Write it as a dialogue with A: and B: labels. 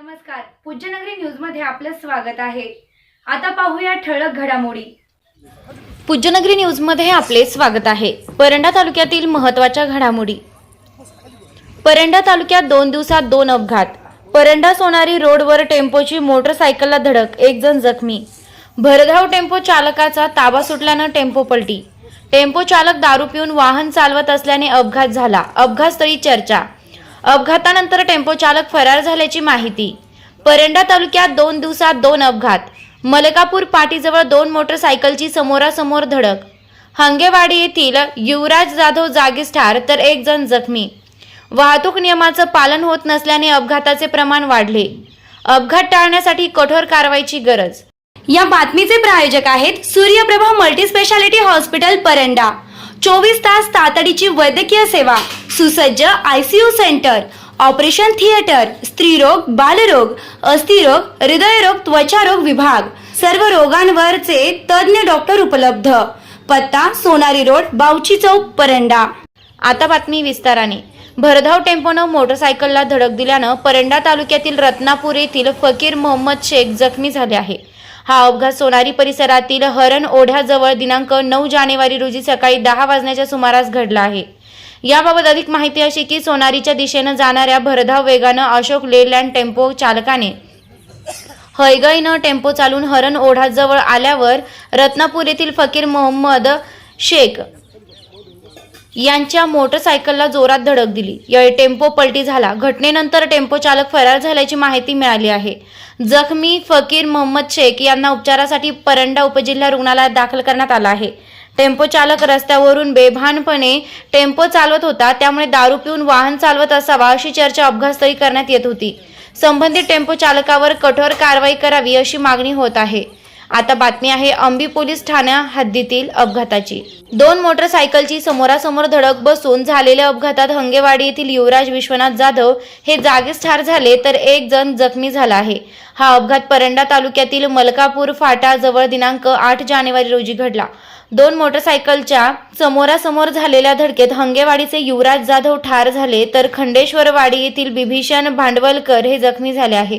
A: नमस्कार. पूज्यनगरी न्यूजमध्ये आपलं स्वागत आहे. आता पाहूया ठळक घडामोडी. पूज्यनगरी न्यूजमध्ये आपले स्वागत आहे. परंडा तालुक्यातील महत्त्वाच्या घडामोडी. परंडा तालुक्यात दोन दिवसात दोन अपघात. परंडा सोनारी रोडवर टेम्पोची मोटरसायकलला धडक एक जण जखमी. भरधाव टेम्पो चालकाचा ताबा सुटल्यानं टेम्पो पलटी. टेम्पो चालक दारू पिऊन वाहन चालवत असल्याने अपघात झाला. अपघातस्थळी चर्चा. अपघातानंतर टेम्पो चालक फरार झाल्याची माहिती. परंडा तालुक्यात दोन दिवसात दोन अपघात. मलकापूर पाटीजवळ दोन मोटरसायकलची समोरासमोर धडक. हंगेवाडी येथील युवराज जाधव जागीच ठार तर एक जण जखमी. वाहतूक नियमाचं पालन होत नसल्याने अपघाताचे प्रमाण वाढले. अपघात टाळण्यासाठी कठोर कारवाईची गरज. या बातमीचे प्रायोजक आहेत सूर्यप्रभा मल्टीस्पेशालिटी हॉस्पिटल परंडा. चोवीस तास तातडीची वैद्यकीय सेवा. सुसज्ज आयसीयू सेंटर ऑपरेशन थिएटर स्त्रीरोग बालरोग अस्थिरोग हृदयरोग त्वचारोग विभाग. सर्व रोगांवरचे तज्ज्ञ डॉक्टर उपलब्ध. पत्ता सोनारी रोड बावची चौक परंडा. आता बातमी विस्ताराने. भरधाव टेम्पोनं मोटरसायकलला धडक दिल्यानं परंडा तालुक्यातील रत्नापूर येथील फकीर मोहम्मद शेख जखमी झाले आहे. हा अपघात सोनारी परिसरातील हरण ओढ्याजवळ दिनांक नऊ जानेवारी रोजी सकाळी दहा वाजण्याच्या सुमारास घडला आहे. याबाबत अधिक माहिती अशी की सोनारीच्या दिशेनं जाणाऱ्या भरधाव वेगानं अशोक लेलँड टेम्पो चालकाने हयगईनं टेम्पो चालून हरण ओढाजवळ आल्यावर रत्नापूर येथील फकीर मोहम्मद शेख यांच्या मोटरसायकलला जोरात धडक दिली. यावेळी टेम्पो पलटी झाला. घटनेनंतर टेम्पो चालक फरार झाल्याची माहिती मिळाली आहे. जखमी फकीर मोहम्मद शेख यांना उपचारासाठी परंडा उपजिल्हा रुग्णालयात दाखल करण्यात आला आहे. टेम्पो चालक रस्त्यावरून बेभानपणे टेम्पो चालवत होता. त्यामुळे दारू पिऊन वाहन चालवत असावा अशी चर्चा अपघातस्थळी करण्यात येत होती. संबंधित टेम्पो चालकावर कठोर कारवाई करावी अशी मागणी होत आहे. आता बातमी आहे अंबी पोलीस ठाण्या हद्दीतील अपघाताची. दोन मोटरसायकलची समोरासमोर धडक बसून झालेल्या अपघातात हंगेवाडी येथील युवराज विश्वनाथ जाधव हे जागीच ठार झाले तर एक जण जखमी झाला आहे. हा अपघात परंडा तालुक्यातील मलकापूर फाटा जवळ दिनांक आठ जानेवारी रोजी घडला. दोन मोटरसायकलच्या समोरासमोर झालेल्या धडकेत हंगेवाडीचे युवराज जाधव ठार झाले तर खंडेश्वरवाडी येथील बिभीषण भांडवलकर हे जखमी झाले आहे.